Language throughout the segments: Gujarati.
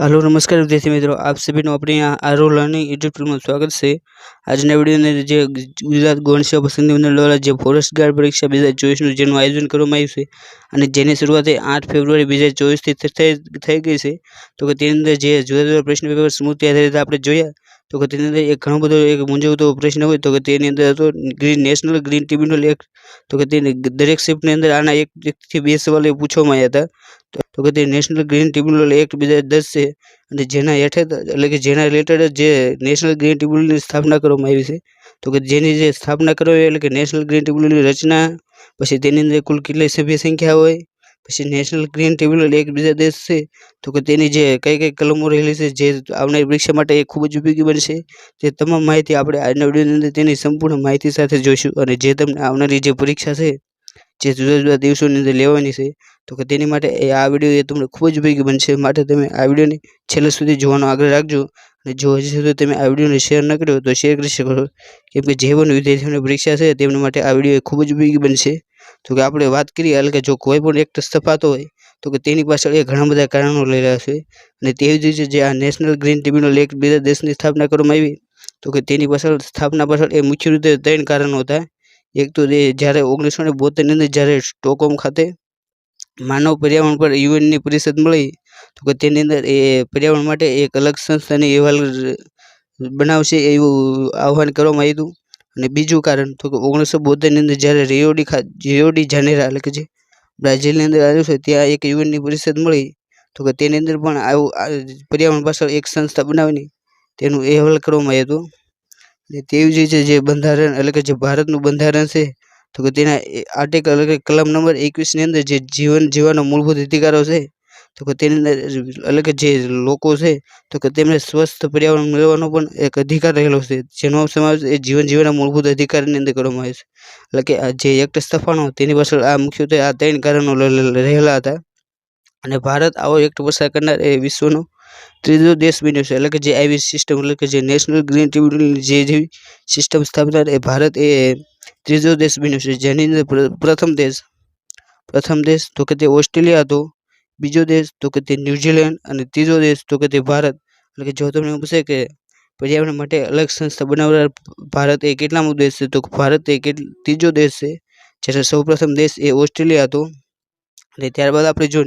હલો, નમસ્કાર વિદ્યાર્થી મિત્રો. આપ સભીનું આપણી આરો લર્નિંગ યુટ્યુબ ચેનલમાં સ્વાગત છે. આજના વિડીયોની જે ગુજરાત ગૌણ પસંદગી પસંદગી દ્વારા જે ફોરેસ્ટ ગાર્ડ પરીક્ષા બે ચોવીસનું જેનું આયોજન કરવામાં આવ્યું છે અને જેની શરૂઆત આઠ ફેબ્રુઆરી બે હજાર ચોવીસથી થઈ ગઈ છે, તો કે તેની અંદર જે જુદા જુદા પ્રશ્ન પેપર સ્મૃતિ આધારિત આપણે જોયા, તો કે તેની અંદર એક ઘણો બધો એક મૂંઝવતો પ્રશ્ન હોય, તો કે તેની અંદર હતો green national green tribunal act તો કે તેની દરેક શિફ્ટની અંદર આના એક, એકથી બે સવાલ પૂછવામાં આવ્યા હતા. તો કે તે નેશનલ ગ્રીન ટ્રિબ્યુનલ એક્ટ બે હજાર દસ છે. અને જેના હેઠળ એટલે કે જેના રિલેટેડ જે નેશનલ ગ્રીન ટ્રિબ્યુનલની સ્થાપના કરવામાં આવી છે, તો કે જેની જે સ્થાપના કરવામાં એટલે કે નેશનલ ગ્રીન ટ્રિબ્યુનલની રચના, પછી તેની અંદર કુલ કેટલી સભ્ય સંખ્યા હોય, પછી નેશનલ ગ્રીન ટ્રિબ્યુનલ એક બીજા દેશ છે, તો કે તેની જે કઈ કઈ કલમો રહેલી છે, જે આવનારી પરીક્ષા માટે એ ખૂબ જ ઉપયોગી બનશે, તે તમામ માહિતી આપણે આજના વિડીયોની અંદર તેની સંપૂર્ણ માહિતી સાથે જોઈશું. અને જે તમને આવનારી જે પરીક્ષા છે, જે જુદા જુદા દિવસોની અંદર લેવાની છે તો કે તેની માટે આ વીડિયો એ તમને ખૂબ જ ઉપયોગી બનશે. માટે તમે આ વિડીયોને છેલ્લે સુધી જોવાનો આગ્રહ રાખજો. અને જો હજી સુધી તમે આ વિડીયોને શેર ન કર્યો તો શેર કરી શકો કેમ કે જે પણ વિદ્યાર્થીઓની પરીક્ષા છે, તેમના માટે આ વીડિયો ખૂબ જ ઉપયોગી બનશે. તો કે આપણે વાત કરીએ એટલે કે જો કોઈ પણ એક સ્થપાતો હોય, તો કે તેની પાછળ એ ઘણા બધા કારણો લઈ રહ્યા છે. અને તેવી જ રીતે જે આ નેશનલ ગ્રીન ટ્રિબ્યુનલ એક બીજા દેશની સ્થાપના કરવામાં આવી, તો કે તેની પાછળ, સ્થાપના પાછળ એ મુખ્ય રીતે ત્રણ કારણો હતા. એક તો જ્યારે ઓગણીસો ને બોતેરની અંદર જ્યારે સ્ટોકહોમ ખાતે માનવ પર્યાવરણ પર યુએનની પરિષદ મળી તો કે તેની અંદર એ પર્યાવરણ માટે એક અલગ સંસ્થાની અહેવાલ બનાવશે એવું આહ્વાન કરવામાં આવ્યું અને બીજું કારણ તો કે ઓગણીસો બોતેરની અંદર જ્યારે રિયોડી ખા, રિયોડી જાનેરા એટલે કે જે બ્રાઝિલની અંદર આવ્યું છે ત્યાં એક યુએનની પરિષદ મળી તો કે તેની અંદર પણ આવું પર્યાવરણ પાછળ એક સંસ્થા બનાવીને તેનું અહેવાલ કરવામાં આવ્યો હતો. ને તેવી જ રીતે જે બંધારણ એટલે કે જે ભારતનું બંધારણ છે તો કે તેના આર્ટિકલ કલમ નંબર એકવીસની અંદર જે જીવન જીવવાનો મૂળભૂત અધિકારો છે, તો કે તેની અંદર એટલે કે જે લોકો છે, તો કે તેમને સ્વસ્થ પર્યાવરણ મેળવવાનો પણ એક અધિકાર રહેલો છે. જેનો સમાવેશ એ જીવન જીવવાના મૂળભૂત અધિકારની અંદર કરવામાં આવે છે. એટલે કે જે એક્ટ સ્થાપનો તેની પાછળ આ મુખ્યત્વે આ ત્રણ કારણો રહેલા હતા. અને ભારત આવો એક્ટ પસાર કરનાર એ વિશ્વનો ત્રીજો દેશ બન્યો છે. એટલે કે જે આવી સિસ્ટમ એટલે કે જે નેશનલ ગ્રીન ટ્રિબ્યુનલની જે જેવી સિસ્ટમ સ્થાપનાર એ ભારત એ ત્રીજો દેશ બન્યો છે. જેની અંદર પ્રથમ દેશ પ્રથમ દેશ તો કે તે ઓસ્ટ્રેલિયા હતો, બીજો દેશ તો કે તે ન્યૂઝીલેન્ડ અને ત્રીજો દેશ તો કે તે ભારત. એટલે કે જો તમને પૂછે કે પર્યાવરણ માટે અલગ સંસ્થા બનાવનાર ભારત એ કેટલામો દેશ છે, તો ભારત એ ત્રીજો દેશ છે. જ્યારે સૌપ્રથમ દેશ એ ઓસ્ટ્રેલિયા હતો. અને ત્યારબાદ આપણે જો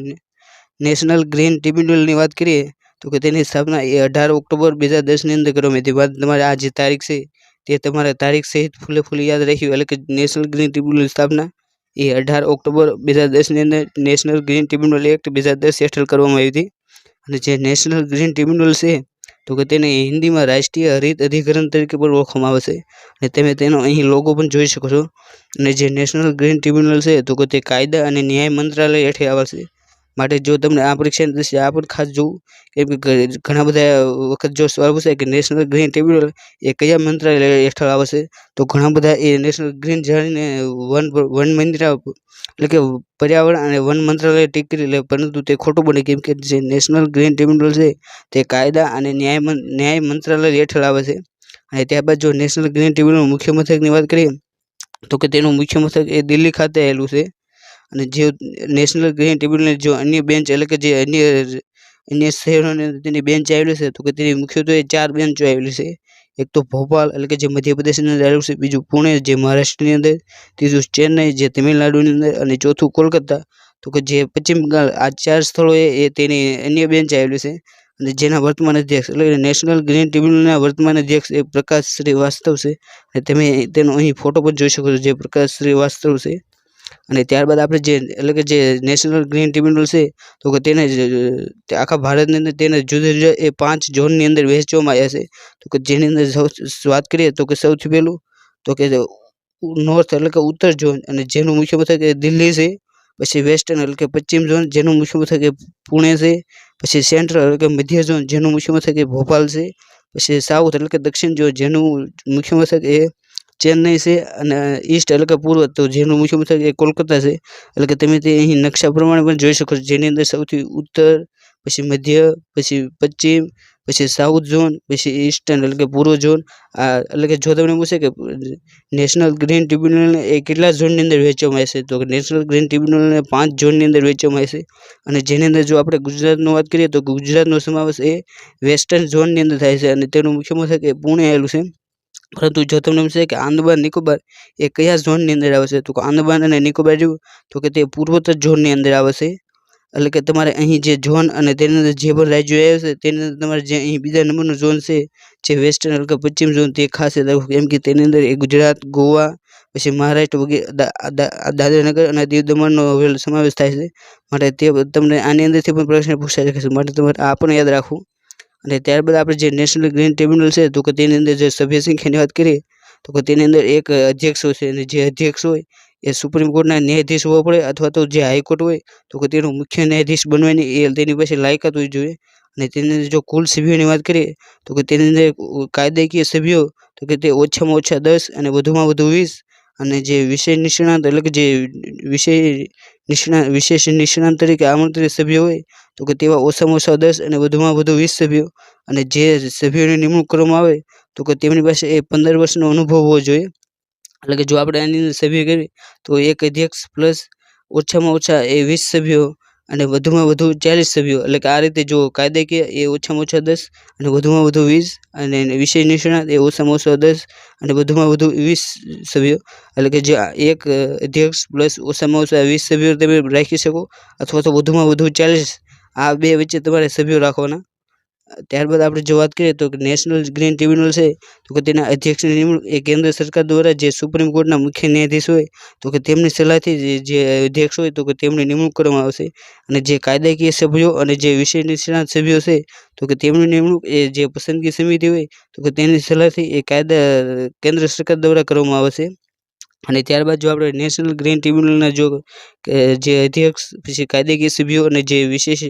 નેશનલ ગ્રીન ટ્રિબ્યુનલની વાત કરીએ તો કે તેની સ્થાપના એ અઢાર ઓક્ટોબર બે હજાર દસની અંદર કરવામાં હતી. બાદ તમારે આ જે તારીખ છે, તે તમારે તારીખ સહિત ફૂલે ફૂલે યાદ રાખ્યું એટલે કે નેશનલ ગ્રીન ટ્રિબ્યુનલની સ્થાપના એ અઢાર ઓક્ટોબર બે હજાર દસની અંદર નેશનલ ગ્રીન ટ્રિબ્યુનલ એક્ટ બે હજાર દસ હેઠળ કરવામાં આવી હતી. અને જે નેશનલ ગ્રીન ટ્રિબ્યુનલ છે, તો કે તેને હિન્દીમાં રાષ્ટ્રીય હરિત અધિકરણ તરીકે પણ ઓળખવામાં આવે છે. અને તમે તેનો અહીં લોગો પણ જોઈ શકો છો. અને જે નેશનલ ગ્રીન ટ્રિબ્યુનલ છે, તો કે તે કાયદા અને ન્યાય મંત્રાલય હેઠળ આવે છે. માટે જો તમને આ પરીક્ષાની દ્રષ્ટિએ આ પણ ખાસ જોવું, કેમ કે ઘણા બધા વખત જો સવાલ પૂછાય કે નેશનલ ગ્રીન ટ્રિબ્યુનલ એ કયા મંત્રાલય હેઠળ આવશે, તો ઘણા બધા એ નેશનલ ગ્રીન જાળીને વન વન મંત્રા, એટલે કે પર્યાવરણ અને વન મંત્રાલય ટીક લે, પરંતુ તે ખોટું બને, કેમ કે જે નેશનલ ગ્રીન ટ્રિબ્યુનલ છે, તે કાયદા અને ન્યાય ન્યાય મંત્રાલય હેઠળ આવે છે. અને ત્યારબાદ જો નેશનલ ગ્રીન ટ્રિબ્યુનલ મુખ્ય મથકની વાત કરીએ, તો કે તેનું મુખ્ય મથક એ દિલ્હી ખાતે આવેલું છે. અને જે નેશનલ ગ્રીન ટ્રિબ્યુનલ જો અન્ય બેન્ચ એટલે કે જે અન્ય અન્ય શહેરોની તેની બેન્ચ આવેલી છે, તો કે તેની મુખ્યત્વે ચાર બેન્ચો આવેલી છે. એક તો ભોપાલ એટલે કે જે મધ્યપ્રદેશની અંદર આવેલું છે, બીજું પુણે જે મહારાષ્ટ્રની અંદર, ત્રીજું ચેન્નઈ જે તમિલનાડુની અંદર, અને ચોથું કોલકાતા. તો કે જે પશ્ચિમ બંગાળ, આ ચાર સ્થળોએ એ તેની અન્ય બેન્ચ આવેલી છે. અને જેના વર્તમાન અધ્યક્ષ એટલે નેશનલ ગ્રીન ટ્રિબ્યુનલના વર્તમાન અધ્યક્ષ એ પ્રકાશ શ્રીવાસ્તવ છે. અને તમે તેનો અહીં ફોટો પણ જોઈ શકો છો, જે પ્રકાશ શ્રીવાસ્તવ છે. અને ત્યારબાદ આપણે જે, એટલે કે જે નેશનલ ગ્રીન ટ્રિબ્યુનલ છે, તો કે તેને આખા ભારતની અંદર તેને જુદા જુદા એ પાંચ ઝોનની અંદર વહેંચવામાં આવ્યા છે. તો કે જેની અંદર વાત કરીએ તો કે સૌથી પહેલું, તો કે નોર્થ એટલે કે ઉત્તર ઝોન અને જેનું મુખ્ય મથક દિલ્હી છે, પછી વેસ્ટર્ન એટલે કે પશ્ચિમ ઝોન જેનું મુખ્ય મથક એ પુણે છે, પછી સેન્ટ્રલ એટલે કે મધ્ય ઝોન જેનું મુખ્ય મથક ભોપાલ છે, પછી સાઉથ એટલે કે દક્ષિણ ઝોન જેનું મુખ્ય મથક એ ચેન્નઈ છે અને ઈસ્ટ એટલે કે પૂર્વ તો જેનું મુખ્ય મથક એ કોલકાતા છે. એટલે કે તમે તે અહીં નકશા પ્રમાણે પણ જોઈ શકો છો. જેની અંદર સૌથી ઉત્તર, પછી મધ્ય, પછી પશ્ચિમ, પછી સાઉથ ઝોન, પછી ઈસ્ટર્ન એટલે કે પૂર્વ ઝોન. આ એટલે કે જો તમને પૂછે કે નેશનલ ગ્રીન ટ્રિબ્યુનલને એ કેટલા ઝોનની અંદર વહેંચવામાં આવશે તો નેશનલ ગ્રીન ટ્રિબ્યુનલને પાંચ ઝોનની અંદર વહેંચવામાં આવશે અને જેની અંદર જો આપણે ગુજરાતની વાત કરીએ તો ગુજરાતનો સમાવેશ એ વેસ્ટર્ન ઝોનની અંદર થાય છે અને તેનું મુખ્ય મથક એ પુણે આવેલું છે. પરંતુ જો તમને એમ છે કે આંદમાન નિકોબાર એ કયા ઝોનની અંદર આવે છે તો આંદમાન અને નિકોબાર જેવું, તો કે તે પૂર્વોત્તર ઝોનની અંદર આવે છે એટલે કે તમારે અહીં જે ઝોન અને તેની અંદર જે પણ રાજ્યો આવે છે, તેની અંદર તમારે જે અહીં બીજા નંબરનો ઝોન છે, જે વેસ્ટર્ન કે પશ્ચિમ ઝોન, તે ખાસ કેમ કે તેની અંદર એ ગુજરાત, ગોવા, પછી મહારાષ્ટ્ર વગેરે દાદરાનગર અને દીવ દમણનો સમાવેશ થાય છે. માટે તે તમને આની અંદરથી પણ પ્રશ્ન પૂછાઈ શકે છે. માટે તમારે આ પણ યાદ રાખવું. અને ત્યારબાદ આપણે જે નેશનલ ગ્રીન ટ્રિબ્યુનલ છે, તો કે તેની અંદર જે સભ્ય સંખ્યાની વાત કરીએ, તો કે તેની અંદર એક અધ્યક્ષ હોય છે. અને જે અધ્યક્ષ હોય, એ સુપ્રીમ કોર્ટના ન્યાયાધીશ હોવો પડે અથવા તો જે હાઈકોર્ટ હોય, તો કે તેનો મુખ્ય ન્યાયાધીશ બનવાની એ તેની પાસે લાયકાત હોવી જોઈએ. અને તેની અંદર જો કુલ સભ્યોની વાત કરીએ, તો કે તેની અંદર કાયદાકીય સભ્યો, તો કે તે ઓછામાં ઓછા દસ અને વધુમાં વધુ વીસ, અને જે વિષય નિષ્ણાંત એટલે કે જે વિષય નિષ્ણાંત, વિશેષ નિષ્ણાંત તરીકે આમંત્રિત સભ્યો હોય તો કે તેવા ઓછામાં ઓછા દસ અને વધુમાં વધુ વીસ સભ્યો અને જે સભ્યોની નિમણૂક કરવામાં આવે, તો કે તેમની પાસે એ પંદર વર્ષનો અનુભવ હોવો જોઈએ. એટલે કે જો આપણે આની અંદર સભ્ય કરીએ, તો એક અધ્યક્ષ પ્લસ ઓછામાં ઓછા એ વીસ સભ્યો અને વધુમાં વધુ ચાલીસ સભ્યો. એટલે કે આ રીતે જો કાયદાકીય એ ઓછામાં ઓછા દસ અને વધુમાં વધુ વીસ અને વિષય નિષ્ણાત એ ઓછામાં ઓછા દસ અને વધુમાં વધુ વીસ સભ્યો. એટલે કે જે એક અધ્યક્ષ પ્લસ ઓછામાં ઓછા વીસ સભ્યો તમે રાખી શકો, અથવા તો વધુમાં વધુ ચાલીસ આ બે વચ્ચે તમારે સભ્યો રાખવાના. ત્યારબાદ આપણે જો વાત કરીએ તો નેશનલ ગ્રીન ટ્રિબ્યુનલ છે, તો કે તેના અધ્યક્ષની નિમણૂક એ કેન્દ્ર સરકાર દ્વારા જે સુપ્રીમ કોર્ટના મુખ્ય ન્યાયાધીશ હોય, તો કે તેમની સલાહથી જે અધ્યક્ષ હોય, તો કે તેમની નિમણૂક કરવામાં આવશે. અને જે કાયદાકીય સભ્યો અને જે વિષય નિષ્ણાત સભ્યો છે, તો કે તેમની નિમણૂક એ જે પસંદગી સમિતિ હોય, તો કે તેની સલાહથી એ કાયદા, કેન્દ્ર સરકાર દ્વારા કરવામાં આવશે અને ત્યારબાદ જો આપણે નેશનલ ગ્રીન ટ્રિબ્યુનલના જો જે અધ્યક્ષ, પછી કાયદેકીય સભ્યો અને જે વિશેષ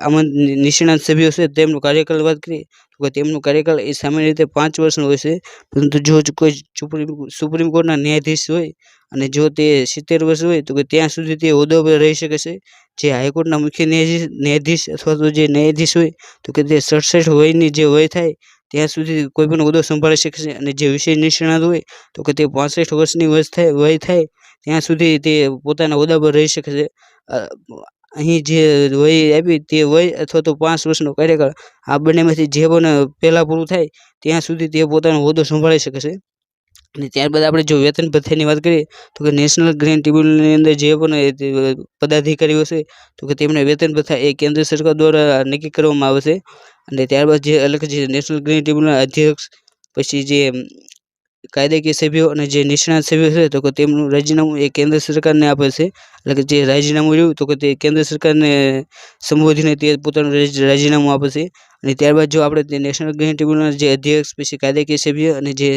આમાં નિષ્ણાત સભ્યો છે, તેમનો કાર્યકાળ વાત કરીએ તો તેમનો કાર્યકાળ એ સામાન્ય રીતે પાંચ વર્ષનો હોય છે. પરંતુ જો કોઈ સુપ્રીમ સુપ્રીમ કોર્ટના ન્યાયાધીશ હોય અને જો તે સિત્તેર વર્ષ હોય તો ત્યાં સુધી તે હોદ્દા પર રહી શકે છે. જે હાઈકોર્ટના મુખ્ય ન્યાયાધીશ ન્યાયાધીશ અથવા તો જે ન્યાયાધીશ હોય તો કે તે સડસઠ વયની જે વય થાય ત્યાં સુધી કોઈ પણ હોદ્દો સંભાળી શકશે અને જે વિષય નિષ્ણાત હોય, તો કે તે પાસઠ વર્ષની વય થાય વય થાય, ત્યાં સુધી તે પોતાના હોદ્દા પર રહી શકશે. અહીં જે વય આપી તે વય અથવા તો પાંચ વર્ષનો કાર્યકાળ આ બંનેમાંથી જે પણ પહેલાં પૂરું થાય, ત્યાં સુધી તે પોતાનો હોદ્દો સંભાળી શકે છે અને ત્યારબાદ આપણે જો વેતન ભથ્થાની વાત કરીએ, તો કે નેશનલ ગ્રીન ટ્રિબ્યુનલની અંદર જે પણ પદાધિકારીઓ છે, તો કે તેમને વેતન ભથ્થા એ કેન્દ્ર સરકાર દ્વારા નક્કી કરવામાં આવે છે. અને ત્યારબાદ જે અલગ જે નેશનલ ગ્રીન ટ્રિબ્યુનલના અધ્યક્ષ, પછી જે કાયદાકીય સભ્યો અને જે નિષ્ણાત સભ્યો છે, તો કે તેમનું રાજીનામું એ કેન્દ્ર સરકારને આપે છે. એટલે કે જે રાજીનામું રહ્યું, તો કે તે કેન્દ્ર સરકારને સંબોધીને તે પોતાનું રાજીનામું આપે છે. અને ત્યારબાદ જો આપણે નેશનલ ગ્રીન ટ્રિબ્યુનલ જે અધ્યક્ષ, પછી કાયદાકીય સભ્ય અને જે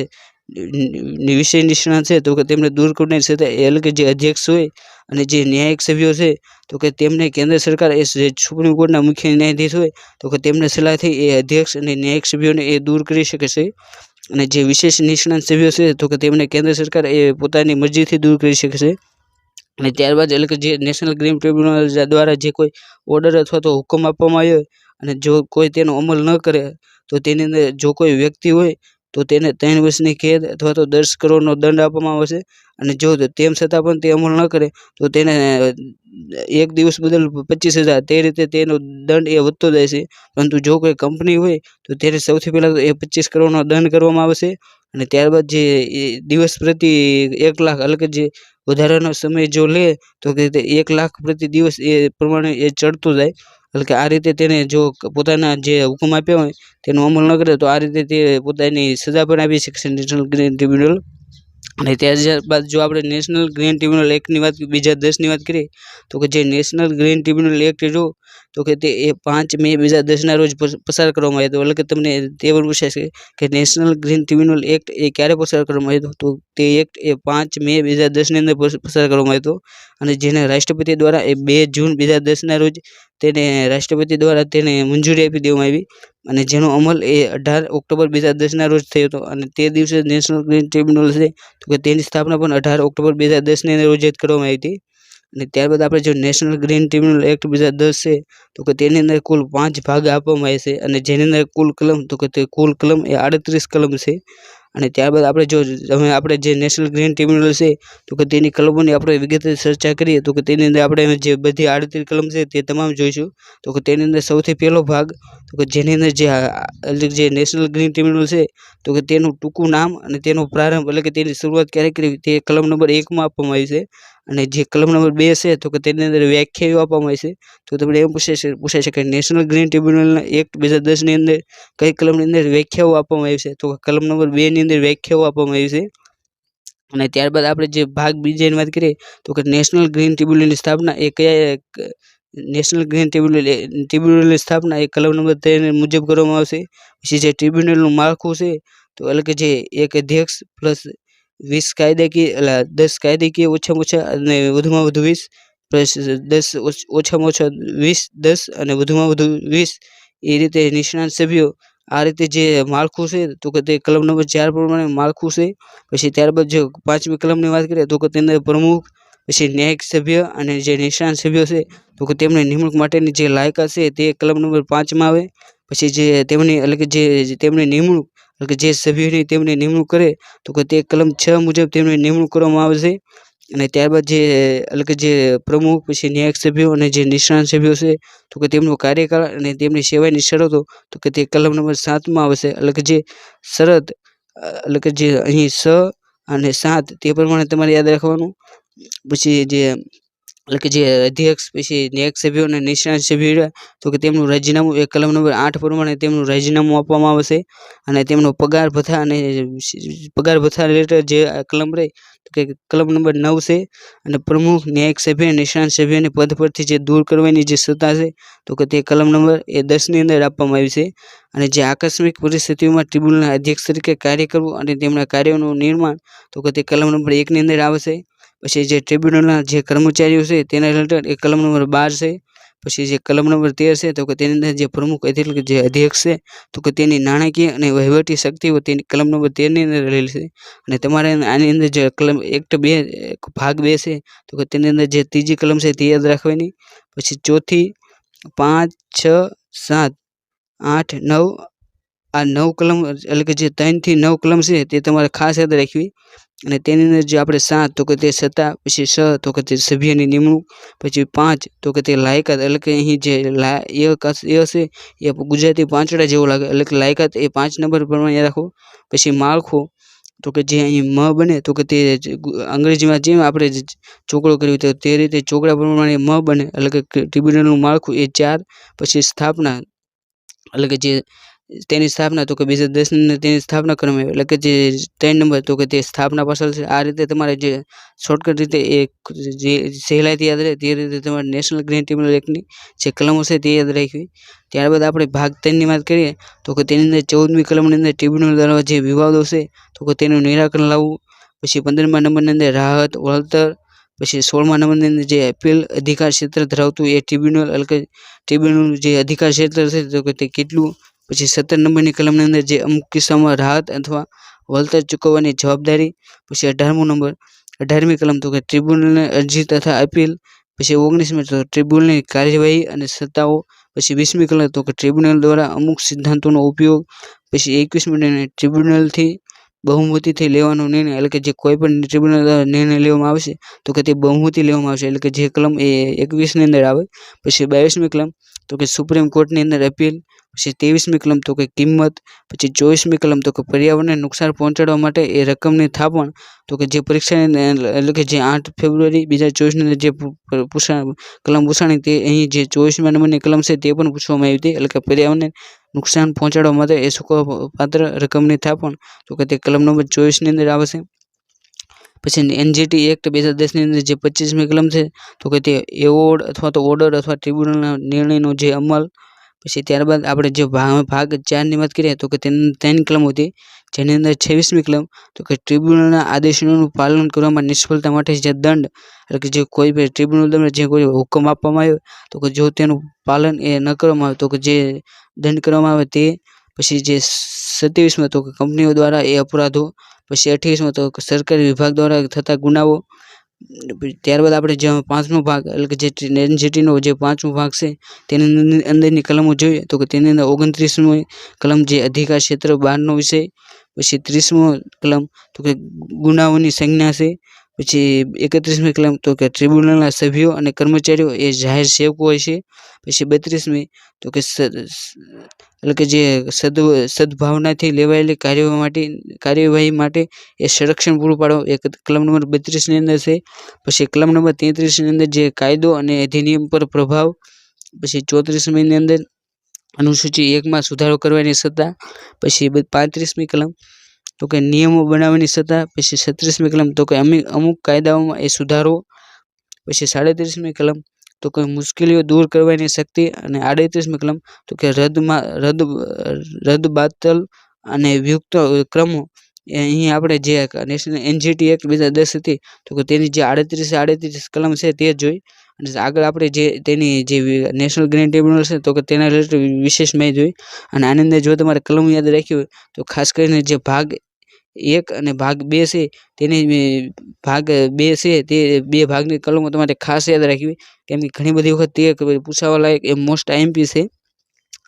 વિષય નિષ્ણાત છે, તો કે તેમને દૂર કરવાની છે એટલે કે જે અધ્યક્ષ હોય અને જે ન્યાયિક સભ્યો છે, તો કે તેમને કેન્દ્ર સરકાર એ સુપ્રીમ કોર્ટના મુખ્ય ન્યાયાધીશ હોય, તો કે તેમને સલાહથી એ અધ્યક્ષ અને ન્યાયિક સભ્યોને એ દૂર કરી શકે છે. અને જે વિશેષ નિષ્ણાત સભ્યો છે, તો કે તેમને કેન્દ્ર સરકાર એ પોતાની મરજીથી દૂર કરી શકે છે. અને ત્યારબાદ એટલે કે જે નેશનલ ગ્રીન ટ્રિબ્યુનલ દ્વારા જે કોઈ ઓર્ડર અથવા તો હુકમ આપવામાં આવ્યો અને જો કોઈ તેનો અમલ ન કરે, તો તેની અંદર જો કોઈ વ્યક્તિ હોય તો તેને ત્રણ વર્ષની કેદ અથવા તો દસ કરોડનો દંડ આપવામાં આવશે અને જો તેમ છતાં પણ તે અમલ ન કરે, તો તેને એક દિવસ બદલ પચીસ હજાર. તે રીતે તેનો દંડ એ વધતો જાય છે. પરંતુ જો કોઈ કંપની હોય, તો તેને સૌથી પહેલાં તો એ પચીસ કરોડનો દંડ કરવામાં આવશે અને ત્યારબાદ જે દિવસ પ્રતિ એક લાખ એટલે કે જે વધારાનો સમય જો લે, તો કે તે એક લાખ પ્રતિ દિવસ એ પ્રમાણે એ ચડતું જાય. એટલે કે આ રીતે તેને જો પોતાના જે હુકમ આપ્યા હોય, તેનો અમલ ન કરે તો આ રીતે તે પોતાની સજા પણ આપી શકશે નેશનલ ગ્રીન ટ્રિબ્યુનલ અને ત્યારબાદ જો આપણે નેશનલ ગ્રીન ટ્રિબ્યુનલ એક્ટની વાત બીજા દસની વાત કરીએ, તો કે જે નેશનલ ગ્રીન ટ્રિબ્યુનલ એક્ટ જો, તો કે તે એ પાંચ મે બે હજાર દસના રોજ પસાર કરવામાં આવ્યો હતો. એટલે કે તમને તે પણ પૂછાશે કે નેશનલ ગ્રીન ટ્રિબ્યુનલ એક્ટ એ ક્યારે પસાર કરવામાં આવ્યો હતો? તો તે એક્ટ એ પાંચ મે બે હજાર દસની અંદર પસાર કરવામાં આવ્યો હતો. અને જેને રાષ્ટ્રપતિ દ્વારા એ બે જૂન બે હજાર દસના રોજ તેને રાષ્ટ્રપતિ દ્વારા તેને મંજૂરી આપી દેવામાં આવી. અને જેનો અમલ એ અઢાર ઓક્ટોબર બે હજાર દસના રોજ થયો હતો. અને તે દિવસે નેશનલ ગ્રીન ટ્રિબ્યુનલ છે કે તેની સ્થાપના પણ અઢાર ઓક્ટોબર બે હજાર દસની અંદર રોજ કરવામાં આવી હતી. અને ત્યારબાદ આપણે જો નેશનલ ગ્રીન ટ્રિબ્યુનલ એક્ટ બે હજાર દસ છે, તો કે તેની અંદર કુલ પાંચ ભાગ આપવામાં આવે છે. અને જેની અંદર કુલ કલમ, તો કે તે કુલ કલમ એ આડત્રીસ કલમ છે. અને ત્યારબાદ આપણે જો હવે આપણે જે નેશનલ ગ્રીન ટ્રિબ્યુનલ છે, તો કે તેની કલમોની આપણે વિગતે ચર્ચા કરીએ, તો કે તેની અંદર આપણે જે બધી આડત્રીસ કલમ છે તે તમામ જોઈશું. તો કે તેની અંદર સૌથી પહેલો ભાગ, તો કે જેની અંદર જે એટલે જે નેશનલ ગ્રીન ટ્રિબ્યુનલ છે, તો કે તેનું ટૂંકું નામ અને તેનો પ્રારંભ એટલે કે તેની શરૂઆત ક્યારે કરી તે કલમ નંબર એકમાં આપવામાં આવી છે. અને જે કલમ નંબર બે છે, તો કે તેની અંદર વ્યાખ્યાઓ આપવામાં આવી છે, તો તમને એમ પૂછાય પૂછાય છે કે નેશનલ ગ્રીન ટ્રિબ્યુનલના એક્ટ બે હજાર દસની અંદર કઈ કલમની અંદર વ્યાખ્યાઓ આપવામાં આવી છે, તો કલમ નંબર બેની અંદર વ્યાખ્યાઓ આપવામાં આવી છે. અને ત્યારબાદ આપણે જે ભાગ બીજાની વાત કરીએ, તો કે નેશનલ ગ્રીન ટ્રિબ્યુનલની સ્થાપના એ કયા નેશનલ ગ્રીન ટ્રિબ્યુનલ ટ્રિબ્યુનલની સ્થાપના એ કલમ નંબર તેર મુજબ કરવામાં આવશે. પછી જે ટ્રિબ્યુનલનું માળખું છે, તો એટલે કે જે એક અધ્યક્ષ પ્લસ વીસ કાયદાકીય એટલે દસ કાયદાકીય ઓછામાં ઓછા, અને વધુમાં વધુ વીસ, પ્લસ દસ ઓછામાં ઓછા વીસ, દસ અને વધુમાં વધુ વીસ, એ રીતે નિષ્ણાત સભ્યો આ રીતે જે માળખું છે, તો કે તે કલમ નંબર ચાર પ્રમાણે માળખું છે, પછી ત્યારબાદ જો પાંચમી કલમની વાત કરીએ, તો કે તેની પ્રમુખ, પછી ન્યાયિક સભ્ય અને જે નિષ્ણાત સભ્યો છે, તો કે તેમની નિમણૂક માટેની જે લાયકાત છે, તે કલમ નંબર પાંચમાં આવે, પછી જે તેમની, એટલે કે જે તેમની નિમણૂક કે જે સભ્યોની તેમની નિમણૂક કરે, તો કે તે કલમ છ મુજબ તેમની નિમણૂક કરવામાં આવશે અને ત્યારબાદ જે, એટલે કે જે પ્રમુખ, પછી ન્યાયિક સભ્યો અને જે નિષ્ણાત સભ્યો છે, તો કે તેમનો કાર્યકાળ અને તેમની સેવાની શરતો, તો કે તે કલમ નંબર સાતમાં આવશે એટલે કે જે શરત, એટલે કે જે અહીં સ અને સાત, તે પ્રમાણે તમારે યાદ રાખવાનું. પછી જે એટલે કે જે અધ્યક્ષ, પછી ન્યાયિક સભ્યો અને નિષ્ણાત સભ્યો તો કે તેમનું રાજીનામું, એ કલમ નંબર આઠ પ્રમાણે તેમનું રાજીનામું આપવામાં આવશે અને તેમનો પગાર ભથ્થા અને પગાર ભથ્થા રિલેટેડ જે કલમ રહે, તો કે કલમ નંબર નવ છે. અને પ્રમુખ ન્યાયિક સભ્ય નિષ્ણાત સભ્યને પદ પરથી જે દૂર કરવાની જે સત્તા છે, તો કે તે કલમ નંબર એ દસની અંદર આપવામાં આવી છે. અને જે આકસ્મિક પરિસ્થિતિઓમાં ટ્રિબ્યુનલના અધ્યક્ષ તરીકે કાર્ય કરવું અને તેમના કાર્યોનું નિર્માણ, તો કે તે કલમ નંબર એકની અંદર આવશે. પછી જે ટ્રિબ્યુનલના જે કર્મચારીઓ છે, તેના રિલેટેડ એ કલમ નંબર બાર છે. પછી જે કલમ નંબર તેર છે, તો કે તેની અંદર જે પ્રમુખ એટલે કે જે અધ્યક્ષ છે, તો કે તેની નાણાકીય અને વહીવટી શક્તિઓ તેની કલમ નંબર તેરની અંદર રહેલી છે. અને તમારે આની અંદર જે કલમ એક્ટ બે ભાગ બે છે, તો કે તેની અંદર જે ત્રીજી કલમ છે તે યાદ રાખવાની. પછી ચોથી પાંચ છ સાત આઠ નવ, આ નવ કલમ એટલે કે જે ત્રણથી નવ કલમ છે તે તમારે ખાસ યાદ રાખવી. અને તેની અંદર જે આપણે સાત, તો કે તે સત્તા, પછી છ તો કે તે સભ્યની નિમણૂક, પછી પાંચ, તો કે તે લાયકાત, એટલે કે અહીં જે એ હશે, એ ગુજરાતી પાંચડા જેવો લાગે, એટલે કે લાયકાત એ પાંચ નંબર પ્રમાણે રાખો. પછી માળખું, તો કે જે અહીં મ બને, તો કે તે અંગ્રેજીમાં જેમ આપણે ચોકડો કર્યો તો તે રીતે ચોકડા પ્રમાણે મ બને, એટલે કે ટ્રિબ્યુનલનું માળખું એ ચાર, પછી સ્થાપના, એટલે કે જે તેની સ્થાપના તો કે બીજા હજાર તેની સ્થાપના કરવામાં એટલે કે જે ત્રણ નંબર તો કે તે સ્થાપના પાછળ છે. આ રીતે તમારે જે શોર્ટકટ રીતે એ જે સહેલાઈથી યાદ રહે તે રીતે તમારે નેશનલ ગ્રીન ટ્રિબ્યુનલ એક્ટની જે કલમો છે તે યાદ રાખવી. ત્યારબાદ આપણે ભાગ ત્રણની વાત કરીએ તો કે તેની અંદર ચૌદમી કલમની અંદર ટ્રિબ્યુનલ દ્વારા જે વિવાદો છે તો કે તેનું નિરાકરણ લાવવું, પછી પંદરમા નંબરની અંદર રાહત, વળતર, પછી સોળમા નંબરની અંદર જે અપીલ અધિકાર ક્ષેત્ર ધરાવતું એ ટ્રિબ્યુનલ એટલે કે ટ્રિબ્યુનલ જે અધિકાર ક્ષેત્ર છે તો કે તે કેટલું પછી સત્તર નંબરની કલમની અંદર જે અમુક કિસ્સામાં રાહત અથવા વળતર ચૂકવવાની જવાબદારી, પછી અઢારમો નંબર, અઢારમી કલમ તો કે ટ્રિબ્યુનલને અરજી તથા અપીલ, પછી ઓગણીસમી તો ટ્રિબ્યુનલની કાર્યવાહી અને સત્તાઓ, પછી વીસમી કલમ તો કે ટ્રિબ્યુનલ દ્વારા અમુક સિદ્ધાંતોનો ઉપયોગ, પછી એકવીસમી ટ્રિબ્યુનલથી બહુમતીથી લેવાનો નિર્ણય, એટલે કે જે કોઈ પણ ટ્રિબ્યુનલ નિર્ણય લેવામાં આવશે, તો કે તે બહુમતી લેવામાં આવશે. એટલે કે જે કલમ એ એકવીસની અંદર આવે, પછી બાવીસમી કલમ, તો કે સુપ્રીમ કોર્ટની અંદર અપીલ પછી ત્રેવીસમી કલમ, તો કે કિંમત, પછી ચોવીસમી કલમ, તો કે પર્યાવરણને નુકસાન પહોંચાડવા માટે એ રકમની થાપણ, તો કે જે પરીક્ષાની એટલે કે જે આઠ ફેબ્રુઆરી બે હજાર ચોવીસની જે પૂછા, કલમ પૂછાણી, તે અહીં જે ચોવીસમા નંબરની કલમ છે, તે પણ પૂછવામાં આવી હતી. એટલે કે પર્યાવરણને નુકસાન પહોંચાડવા માટે એ પાત્ર રકમની થાપણ. તો કે તે કલમ નંબર ચોવીસની અંદર આવશે પછી એનજીટી એક્ટ બે હજાર દસની અંદર જે પચીસમી કલમ છે, તો કે તે એવોર્ડ અથવા તો ઓર્ડર અથવા ટ્રિબ્યુનલના નિર્ણયનો જે અમલ, પછી ત્યારબાદ આપણે જે ભાગ ચારની વાત કરીએ, તો કે તેની, ત્રણ કલમ હતી. જેની અંદર છવ્વીસમી કલમ, તો કે ટ્રિબ્યુનલના આદેશોનું પાલન કરવામાં નિષ્ફળતા માટે જે દંડ, એટલે કે જે કોઈ બી ટ્રિબ્યુનલ દ્વારા જે કોઈ હુકમ આપવામાં આવ્યો, તો કે જો તેનું પાલન એ ન કરવામાં આવે, તો કે જે દંડ કરવામાં આવે તે પછી જે સત્યાવીસમાં તો કંપનીઓ દ્વારા એ અપરાધો, પછી અઠ્યાવીસમાં તો સરકારી વિભાગ દ્વારા થતા ગુનાઓ, ત્યારબાદ આપણે જે પાંચમો ભાગ, એટલે કે જે એનજીટીનો જે પાંચમો ભાગ છે, તેની અંદરની કલમો જોઈએ, તો કે તેની અંદર ઓગણત્રીસમો કલમ જે અધિકાર ક્ષેત્ર બારનો વિષય, પછી ત્રીસમો કલમ, તો કે ગુનાઓની સંજ્ઞા છે પછી એકત્રીસમી કલમ તો કે ટ્રિબ્યુનલના સભ્યો અને કર્મચારીઓ એ જાહેર સેવકો હોય છે. પછી બત્રીસમી તો કે એટલે કે જે સદ સદભાવનાથી લેવાયેલી કાર્યો માટે, કાર્યવાહી માટે એ સંરક્ષણ પૂરું પાડો એક કલમ નંબર બત્રીસની અંદર છે. પછી કલમ નંબર તેત્રીસની અંદર જે કાયદો અને અધિનિયમ પર પ્રભાવ, પછી ચોત્રીસમીની અંદર અનુસૂચિ એકમાં સુધારો કરવાની સત્તા, પછી પાંત્રીસમી કલમ તો કે નિયમો બનાવવાની સત્તા, પછી છત્રીસમી કલમ તો કે અમી અમુક કાયદાઓમાં એ સુધારો પછી સાડત્રીસમી કલમ તો કે મુશ્કેલીઓ દૂર કરવાની શક્તિ અને આડત્રીસમી કલમ તો કે રદમાં, રદ રદ બાતલ અને વ્યુક્ત ક્રમો. અહીં આપણે જે નેશનલ એનજીટી એક્ટ બે હજાર દસ હતી, તો કે તેની જે આડત્રીસ આડત્રીસ કલમ છે તે જોઈ અને આગળ આપણે જે તેની જે નેશનલ ગ્રીન ટ્રિબ્યુનલ છે તો કે તેના રિલેટેડ વિશેષ મેં જોઈ. અને આની અંદર જો તમારે કલમ યાદ રાખી હોય, તો ખાસ કરીને જે ભાગ એક અને ભાગ બે છે, તેની ભાગ બે છે, તે બે ભાગની કલમો તમારે ખાસ યાદ રાખવી. કેમ કે ઘણી બધી વખત તે પૂછાવા લાયક એ મોસ્ટ આઈએમપી છે.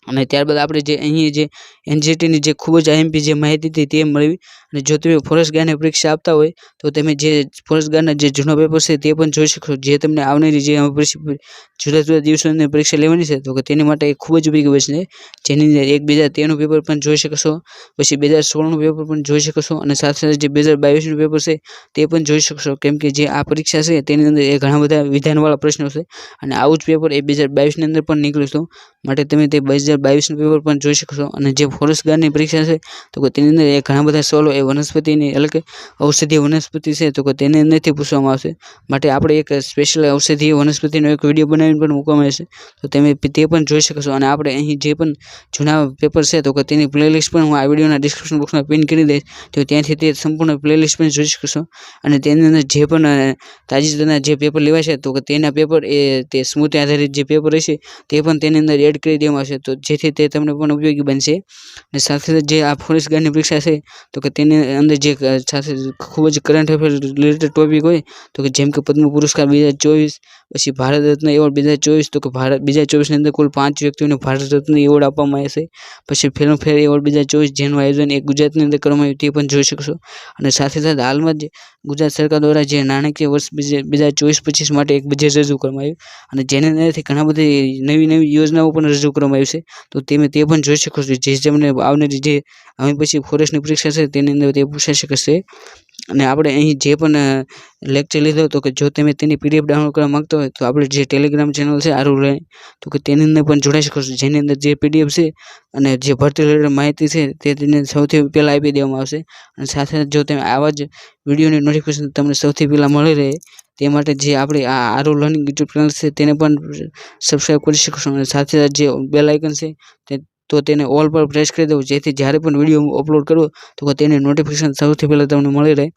અને ત્યારબાદ આપણે જે અહીં જે એનજીટીની જે ખૂબ જ આઈએમપી જે માહિતી હતી તે મળવી અને જો તમે ફોરેસ્ટ ગાર્ડની પરીક્ષા આપતા હોય તો તમે જે ફોરેસ્ટ ગાર્ડના જે જૂનો પેપર છે તે પણ જોઈ શકશો. જે તમને આવનારી જે જુદા જુદા દિવસોની પરીક્ષા લેવાની છે તો કે તેની માટે એ ખૂબ જ ઉપયોગી છે. જેની અંદર એક બે હજાર તેરનું પેપર પણ જોઈ શકશો, પછી બે હજાર સોળનું પેપર પણ જોઈ શકશો અને સાથે સાથે જે બે હજાર બાવીસનું પેપર છે તે પણ જોઈ શકશો. કેમ કે જે આ પરીક્ષા છે તેની અંદર એ ઘણા બધા વિધાનવાળા પ્રશ્નો છે અને આવું જ પેપર એ બે હજાર બાવીસની અંદર પણ નીકળ્યું હતું. માટે તમે તે બે હજાર બાવીસનું પેપર પણ જોઈ શકશો. અને જે ફોરેસ્ટ ગાર્ડની પરીક્ષા છે, તો કે તેની અંદર એ ઘણા બધા સવાલો, એ વનસ્પતિની, એટલે કે ઔષધીય વનસ્પતિ છે, તો કે તેની અંદરથી પૂછવામાં આવશે. માટે આપણે એક સ્પેશિયલ ઔષધીય વનસ્પતિનો એક વીડિયો બનાવીને પણ મૂકવામાં આવશે. તો તમે તે પણ જોઈ શકશો. અને આપણે અહીં જે પણ જૂના પેપર છે, તો કે તેની પ્લેલિસ્ટ પણ હું આ વિડીયોના ડિસ્ક્રિપ્શન બોક્સમાં પિન કરી દઈશ. તો ત્યાંથી તે સંપૂર્ણ પ્લેલિસ્ટ પણ જોઈ શકશો. અને તેની અંદર જે પણ તાજેતરના જે પેપર લેવાય છે, તો કે તેના પેપર એ તે સ્મૃતિ આધારિત જે પેપર હશે, તે પણ તેની અંદર એડ કરી દેવામાં આવશે. તો જેથી તે તમને પણ ઉપયોગી બનશે. અને સાથે સાથે જે આ ફોરેસ્ટ ગાર્ડની પરીક્ષા છે, તો કે તેની અંદર જે સાથે ખૂબ જ કરંટ અફેર રિલેટેડ ટોપિક હોય, તો કે જેમ કે પદ્મ પુરસ્કાર બે હજાર ચોવીસ, પછી ભારત રત્ન એવોર્ડ બે હજાર ચોવીસ, તો કે ભારત, બે હજાર ચોવીસની અંદર કુલ પાંચ વ્યક્તિઓને ભારત રત્ન એવોર્ડ આપવામાં આવે છે પછી ફિલ્મફેર એવોર્ડ બે હજાર ચોવીસ, જેનું આયોજન એક ગુજરાતની અંદર કરવામાં આવ્યું, તે પણ જોઈ શકશો. અને સાથે સાથે હાલમાં જ ગુજરાત સરકાર દ્વારા જે નાણાકીય વર્ષ બે હજાર- ચોવીસ પચીસ માટે એક બજેટ રજૂ કરવામાં આવ્યું. અને જેને અંદરથી ઘણા બધી નવી નવી યોજનાઓ પણ રજૂ કરવામાં આવી છે. તો તમે તે પણ જોઈ શકો છો. જે તમને આવનારી જે, હવે પછી ફોરેસ્ટની પરીક્ષા છે તેની અંદર તે પૂછાઈ શકશે અને આપણે અહીં જે પણ લેક્ચર લીધો તો કે જો તમે તેની પીડીએફ ડાઉનલોડ કરવા માગતો હોય તો આપણે જે ટેલિગ્રામ ચેનલ છે આરુ લઈ તો કે તેની અંદર પણ જોડાઈ શકો છો. જેની અંદર જે પીડીએફ છે અને જે ભરતી રિલેટેડ માહિતી છે તે તેને સૌથી પહેલાં આપી દેવામાં આવશે. અને સાથે જો તમે આવા જ વિડીયોની નોટિફિકેશન તમને સૌથી પહેલાં મળી રહે, તે માટે જે આપણે આ આરો લર્નિંગ યુટ્યુબ ચેનલ છે તેને પણ સબસ્ક્રાઈબ કરી શકશો અને સાથે સાથે જે બેલ આઇકન છે તે તો તેને ઓલ પર પ્રેસ કરી દેવું. જેથી જ્યારે પણ વીડિયો અપલોડ કરું, તો તેની નોટિફિકેશન સૌથી પહેલાં તમને મળી રહે.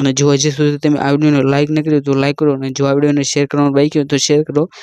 અને જો હજી સુધી તમે આ વિડીયોને લાઇક ન કર્યો, તો લાઇક કરો. અને જો આ વિડીયોને શેર કરવાનું બાકી હોય, તો શેર કરો.